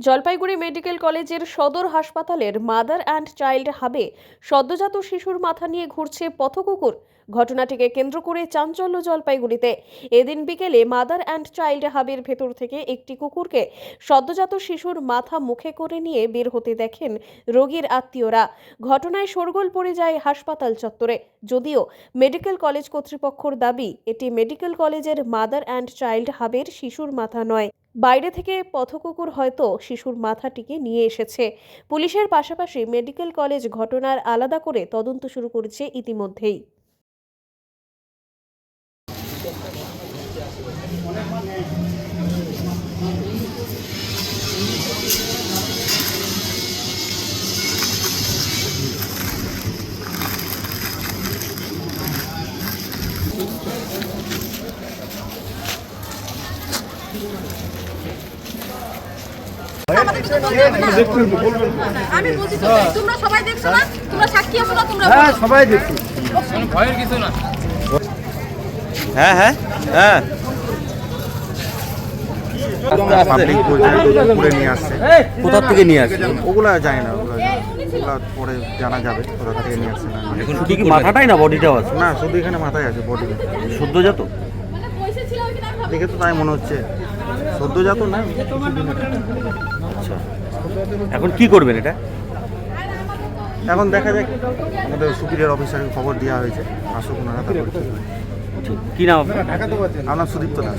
Jalpaiguri medical কলেজের সদর হাসপাতালের মাদার অ্যান্ড চাইল্ড হাবে সদ্যজাত শিশুর মাথা নিয়ে ঘুরছে পথকুকুর। ঘটনাটিকে কেন্দ্র করে চাঞ্চল্য জলপাইগুড়িতে। এদিন বিকেলে মাদার অ্যান্ড চাইল্ড হাবের ভেতর থেকে একটি কুকুরকে সদ্যজাত শিশুর মাথা মুখে করে নিয়ে বের হতে দেখেন রোগীর আত্মীয়রা। ঘটনায় শোরগোল পড়ে যায় হাসপাতাল চত্বরে। যদিও মেডিকেল কলেজ কর্তৃপক্ষর দাবি, এটি মেডিকেল কলেজের মাদার অ্যান্ড চাইল্ড হাবের শিশুর মাথা নয়। বাইরে থেকে পথকুকুর হয়তো শিশুর মাথাটিকে নিয়ে এসেছে। পুলিশের পাশাপাশি মেডিকেল কলেজ ঘটনার আলাদা করে তদন্ত শুরু করেছে ইতিমধ্যেই। আমি বলছি তোমরা সবাই দেখছ না? তোমরা সাক্ষী আছো না তোমরা হ্যাঁ বলো। সবাই দেখছি। হ্যাঁ হ্যাঁ হ্যাঁ। পাবলিক নিয়ে আসছে। কোথা থেকে নিয়ে আসছে? ওগুলা যায় না ওগুলা পরে জানা যাবে কোথা থেকে নিয়ে আসছে না। শুধু কি মাথাটাই না বডিটাও আছে? না শুধু এখানে মাথায় আছে বডি সদ্যজাত মানে পয়সা ছিল কি না দেখে তো তাই মনে হচ্ছে। সদ্যজাত না? আচ্ছা। এখন কি করবেন এটা? এখন দেখা যাক আমাদের সুপিরিয়র অফিসারকে খবর দেওয়া হয়েছে। আসুক ওনারা তারপরে কি। নাম আপনার? আমার সুদীপ্ত দাস।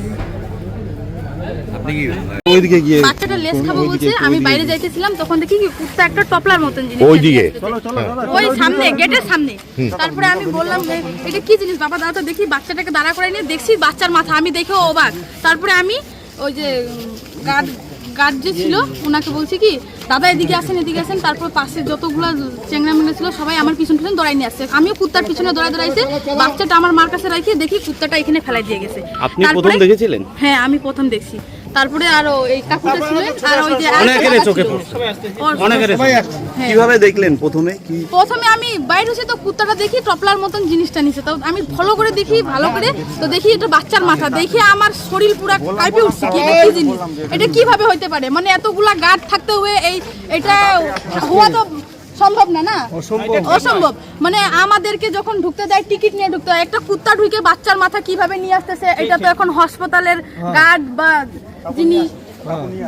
আপনি কি ওইদিকে গিয়ে বাচ্চাটা লেস খাব বলছে আমি বাইরে যাইতেছিলাম তখন দেখি কুত্তা একটা টপলার মতন জিনিস ওইদিকে? ওই সামনে গেটের সামনে। তারপরে আমি বললাম "এ, এটা কি জিনিস? বাবা দাদা তো দেখি বাচ্চাটাকে দাঁড়া করে নিয়ে দেখছি বাচ্চার মাথা আমি দেখে অবাক। তারপরে আমি ওই যে গার্ড গার্ড যে ছিল ওনাকে বলছি কি দাদা এদিকে আসেন এদিকে আসেন। তারপর পাশে যতগুলো চেংরা মেংড়া ছিল সবাই আমার পিছন পিছন দৌড়াই নিয়ে আসছে। আমিও কুত্তার পিছনে দৌড়াই দৌড়াইছে। বাচ্চাটা আমার মার কাছে রাখি দেখি কুত্তাটা এখানে ফেলাই দিয়ে গেছে। আপনি প্রথম দেখেছিলেন? হ্যাঁ আমি প্রথম দেখছি। তারপরে আরও এই কাকুটা ছিলেন আর ওই যে অনেকের চোখে অনেকের হ্যাঁ। কীভাবে দেখলেন প্রথমে? কি প্রথমে আমি বাইরে হচ্ছে তো কুত্তাটা দেখি টপলার মতন জিনিসটা নিচে। তো আমি ফলো করে দেখি ভালো করে তো দেখি এটা বাচ্চার মাথা। দেখি আমার শরীর পুরো কাঁপে উঠছে কি এটা কি জিনিস। এটা কীভাবে হইতে পারে? মানে এতগুলা গার্ড থাকতে হয়ে এই এটা হওয়া তো সম্ভব না না? অসম্ভব। মানে আমাদেরকে যখন ঢুকতে দেয় টিকিট নিয়ে ঢুকতে হয়। একটা কুত্তা ঢুকে বাচ্চার মাথা কীভাবে নিয়ে আসতেছে এটা তো এখন হাসপাতালের গার্ড বা যিনি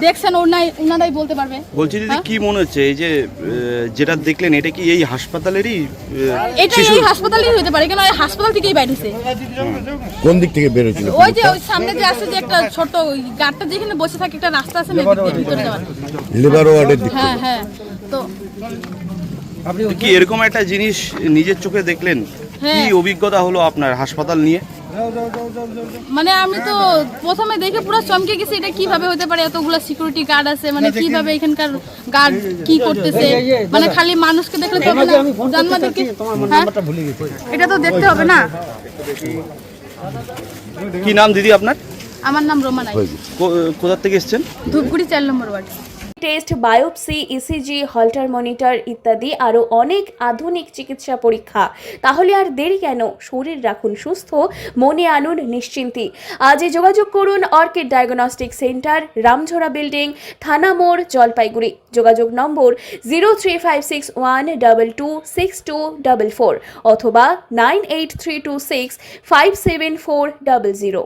দেখছেন ওনাই ওনারাই বলতে পারবে। বলছি দিদি হ্যাঁ? কি মনে হচ্ছে? এই যে যেটা দেখলেন এটা কি এই হাসপাতালেরই এটা এই হাসপাতালেই হতে পারে কেন এই হাসপাতাল থেকেই বাইরেছে কোন দিক থেকে বেরোছিল ওই যে ওই সামনে যে আছে যে একটা ছোট ওই গাড়টা যেখানে বসে থাকে একটা রাস্তা আছে ভিতরে যাওয়ার। লিভার ওয়ার্ডের দিক হ্যাঁ হ্যাঁ। তো তো কি এরকম একটা জিনিস নিজের চোখে দেখলেন? কি হ্যাঁ। অভিজ্ঞতা হলো আপনার হাসপাতাল নিয়ে? মানে আমি তো প্রথমে দেখে পুরো চমকে গেছি এটা কীভাবে হতে পারে? এতগুলো সিকিউরিটি গার্ড আছে মানে কীভাবে এখানকার গার্ড কি করতেছে? মানে খালি মানুষকে দেখলে তো হবে না জানমাদেরকে হ্যাঁ? এটা তো দেখতে হবে না। কি নাম দিদি আপনার? আমার নাম রোমা নাই কো- কোথা থেকে এসেছেন? ধূপগুড়ি চার নম্বর ward. Test, biopsy ECG holter monitor ইত্যাদি আরও অনেক আধুনিক চিকিৎসা পরীক্ষা। তাহলে আর দেরি কেন? শরীর রাখুন সুস্থ, মনে আনুন নিশ্চিন্তি। আজই যোগাযোগ করুন orchid diagnostic centre, Ramjhora building, থানা মোড়, জলপাইগুড়ি। যোগাযোগ নম্বর zero three five six one double two six two double four অথবা nine eight three two six five seven four double zero.